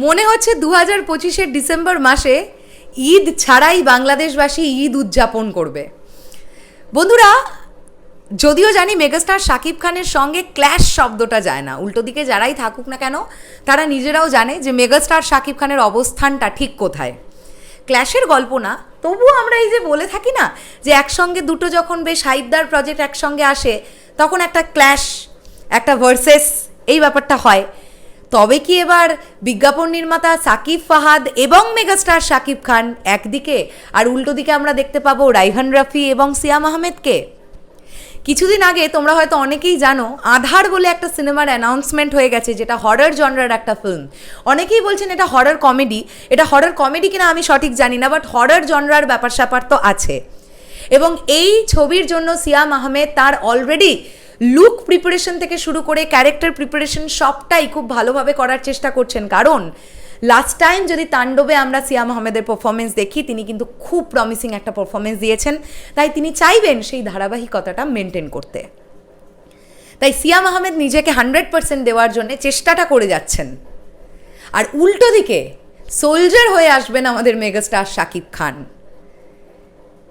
মনে হচ্ছে দু হাজার পঁচিশের ডিসেম্বর মাসে ঈদ ছাড়াই বাংলাদেশবাসী ঈদ উদযাপন করবে। বন্ধুরা, যদিও জানি মেগাস্টার শাকিব খানের সঙ্গে ক্ল্যাশ শব্দটা যায় না। উল্টো দিকে যারাই থাকুক না কেন, তারা নিজেরাও জানে যে মেগাস্টার শাকিব খানের অবস্থানটা ঠিক কোথায়। ক্ল্যাশের গল্প না, তবুও আমরা এই যে বলে থাকি না যে একসঙ্গে দুটো যখন বেশ হাইপদার প্রজেক্ট একসঙ্গে আসে, তখন একটা ক্ল্যাশ, একটা ভার্সেস এই ব্যাপারটা হয়। তবে কি এবার বিজ্ঞাপন নির্মাতা সাকিব ফাহাদ এবং মেগাস্টার শাকিব খান একদিকে? আর উল্টো দিকে আমরা দেখতে পাবো রাইহান রাফি এবং সিয়াম আহমেদকে। কিছুদিন আগে তোমরা হয়তো অনেকেই জানো, আধার বলে একটা সিনেমার অ্যানাউন্সমেন্ট হয়ে গেছে, যেটা হরর জনরার একটা ফিল্ম অনেকেই বলছেন এটা হরর কমেডি এটা হরর কমেডি কিনা আমি সঠিক জানি না বাট হরর জনরার ব্যাপার স্যাপার তো আছে। এবং এই ছবির জন্য সিয়াম আহমেদ তার অলরেডি লুক প্রিপারেশন থেকে শুরু করে ক্যারেক্টার প্রিপারেশন সবটাই খুব ভালোভাবে করার চেষ্টা করছেন। কারণ লাস্ট টাইম যদি তাণ্ডবে আমরা সিয়াম আহমেদের পারফরমেন্স দেখি, তিনি কিন্তু খুব প্রমিসিং একটা পারফরমেন্স দিয়েছেন। তাই তিনি চাইবেন সেই ধারাবাহিকতাটা মেনটেন করতে। তাই সিয়াম আহমেদ নিজেকে হান্ড্রেড পার্সেন্ট দেওয়ার জন্য চেষ্টাটা করে যাচ্ছেন। আর উল্টো দিকে সোলজার হয়ে আসবেন আমাদের মেগাস্টার শাকিব খান।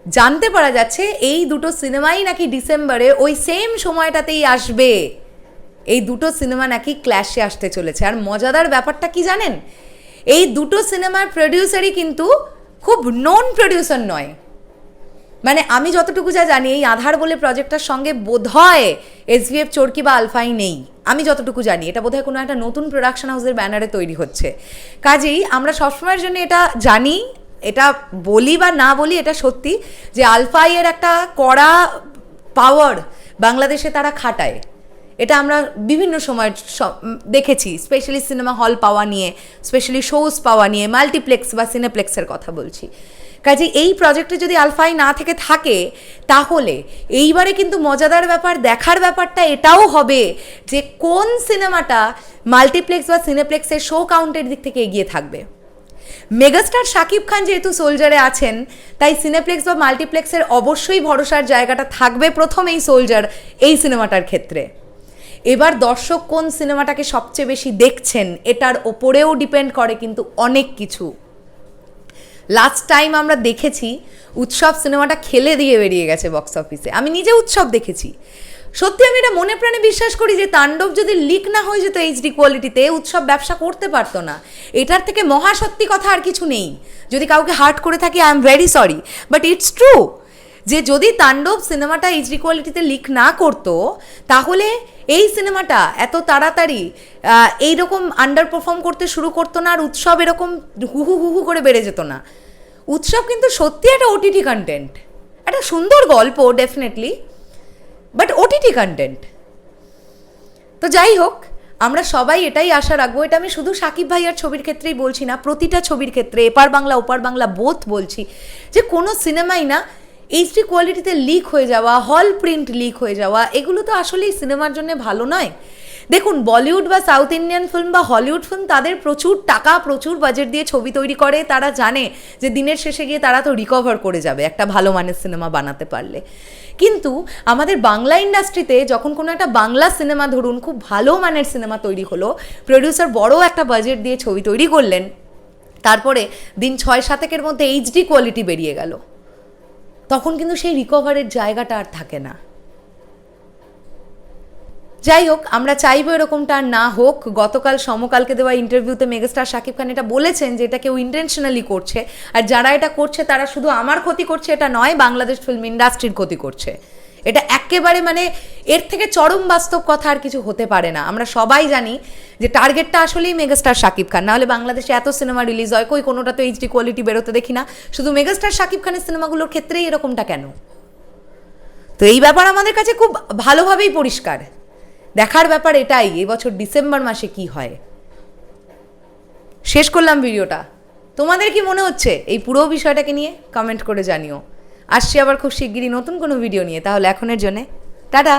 জানতে পারা যাচ্ছে এই দুটো সিনেমাই নাকি ডিসেম্বরে ওই সেম সময়টাতেই আসবে। এই দুটো সিনেমা নাকি ক্ল্যাশে আসতে চলেছে। আর মজাদার ব্যাপারটা কি জানেন? এই দুটো সিনেমার প্রডিউসারই কিন্তু খুব নন প্রডিউসার নয়। মানে আমি যতটুকু যা জানি, এই আধার বলে প্রজেক্টটার সঙ্গে বোধহয় এসভিএফ চরকি বা আলফাই নেই। আমি যতটুকু জানি, এটা বোধহয় কোনো একটা নতুন প্রোডাকশন হাউসের ব্যানারে তৈরি হচ্ছে। কাজেই আমরা সবসময়ের জন্য এটা জানি এটা বলি বা না বলি, এটা সত্যি যে আলফাইয়ের একটা কড়া পাওয়ার বাংলাদেশে তারা খাটায়। এটা আমরা বিভিন্ন সময় দেখেছি স্পেশালি সিনেমা হল পাওয়া নিয়ে স্পেশালি শোজ পাওয়া নিয়ে মাল্টিপ্লেক্স বা সিনেপ্লেক্সের কথা বলছি। কাজে এই প্রজেক্টে যদি আলফাই না থেকে থাকে, তাহলে এইবারে কিন্তু মজাদার ব্যাপার, দেখার ব্যাপারটা এটাও হবে যে কোন সিনেমাটা মাল্টিপ্লেক্স বা সিনেপ্লেক্সের শো কাউন্টের দিক থেকে এগিয়ে থাকবে। মেগাস্টার শাকিব খান যেহেতু সোলজারে আছেন, তাই সিনেপ্লেক্স বা মাল্টিপ্লেক্সের অবশ্যই ভরসার জায়গাটা থাকবে প্রথম এই সোলজার এই সিনেমাটার ক্ষেত্রে। এবার দর্শক কোন সিনেমাটাকে সবচেয়ে বেশি দেখছেন, এটার ওপরেও ডিপেন্ড করে কিন্তু অনেক কিছু। লাস্ট টাইম আমরা দেখেছি, উৎসব সিনেমাটা খেলে দিয়ে বেরিয়ে গেছে বক্স অফিসে। আমি নিজে উৎসব দেখেছি। সত্যি আমি এটা মনে প্রাণে বিশ্বাস করি যে তাণ্ডব যদি লিক না হয়ে যেত এইচডি কোয়ালিটিতে উৎসব ব্যবসা করতে পারতো না। এটার থেকে মহা সত্যি কথা আর কিছু নেই। যদি কাউকে হার্ট করে থাকি I am very sorry but it's true যে যদি তাণ্ডব সিনেমাটা এইচডি কোয়ালিটিতে লিক না করতো, তাহলে এই সিনেমাটা এত তাড়াতাড়ি এইরকম আন্ডার পারফর্ম করতে শুরু করতো না, আর উৎসব এরকম হুহু হুহু করে বেড়ে যেত না। উৎসব কিন্তু সত্যি একটা ওটিটি কন্টেন্ট একটা সুন্দর গল্প ডেফিনেটলি বাট ওটিটি কন্টেন্ট তো যাই হোক, আমরা সবাই এটাই আশা রাখব। এটা আমি শুধু সাকিব ভাইয়ার ছবির ক্ষেত্রেই বলছি না, প্রতিটা ছবির ক্ষেত্রে, এপার বাংলা, ওপার বাংলা বোথ বলছি। যে কোনো সিনেমাই না এইচডি কোয়ালিটিতে লিক হয়ে যাওয়া হল প্রিন্ট লিক হয়ে যাওয়া, এগুলো তো আসলেই সিনেমার জন্য ভালো নয়। দেখুন, বলিউড বা সাউথ ইন্ডিয়ান ফিল্ম বা হলিউড ফিল্ম তাদের প্রচুর টাকা, প্রচুর বাজেট দিয়ে ছবি তৈরি করে। তারা জানে যে দিনের শেষে গিয়ে তারা তো রিকভার করে যাবে একটা ভালো মানের সিনেমা বানাতে পারলে। কিন্তু আমাদের বাংলা ইন্ডাস্ট্রিতে যখন কোনো একটা বাংলা সিনেমা ধরুন, খুব ভালো মানের সিনেমা তৈরি হলো প্রডিউসার বড় একটা বাজেট দিয়ে ছবি তৈরি করলেন, তারপরে দিন ছয় সাতেকের মধ্যে এইচডি কোয়ালিটি বেরিয়ে গেল। তখন কিন্তু সেই রিকভারের জায়গাটা আর থাকে না। যাই হোক, আমরা চাইব এরকমটা না হোক। গতকাল, সমকালকে দেওয়া ইন্টারভিউতে মেগাস্টার শাকিব খান এটা বলেছেন যে এটা কেউ ইন্টেনশনালি করছে। আর যারা এটা করছে, তারা শুধু আমার ক্ষতি করছে, এটা নয়, বাংলাদেশ ফিল্ম ইন্ডাস্ট্রির ক্ষতি করছে। এটা একেবারে মানে এর থেকে চরম বাস্তব কথা আর কিছু হতে পারে না। আমরা সবাই জানি যে টার্গেটটা আসলেই মেগাস্টার শাকিব খান। নাহলে বাংলাদেশে এত সিনেমা রিলিজ হয়, কই কোনোটা তো এইচডি কোয়ালিটি বেরোতে দেখি না। শুধু মেগাস্টার শাকিব খানের সিনেমাগুলোর ক্ষেত্রেই এরকমটা কেন? তো এই ব্যাপার আমাদের কাছে খুব ভালোভাবেই পরিষ্কার। দেখার ব্যাপার এটাই, এবছর ডিসেম্বর মাসে কি হয়। শেষ করলাম ভিডিওটা। তোমাদের কি মনে হচ্ছে এই পুরো বিষয়টাকে নিয়ে? কমেন্ট করে জানিও। আসছি আবার খুব শিগগিরই নতুন কোনো ভিডিও নিয়ে, তাহলে এখনের জন্যে। টাটা!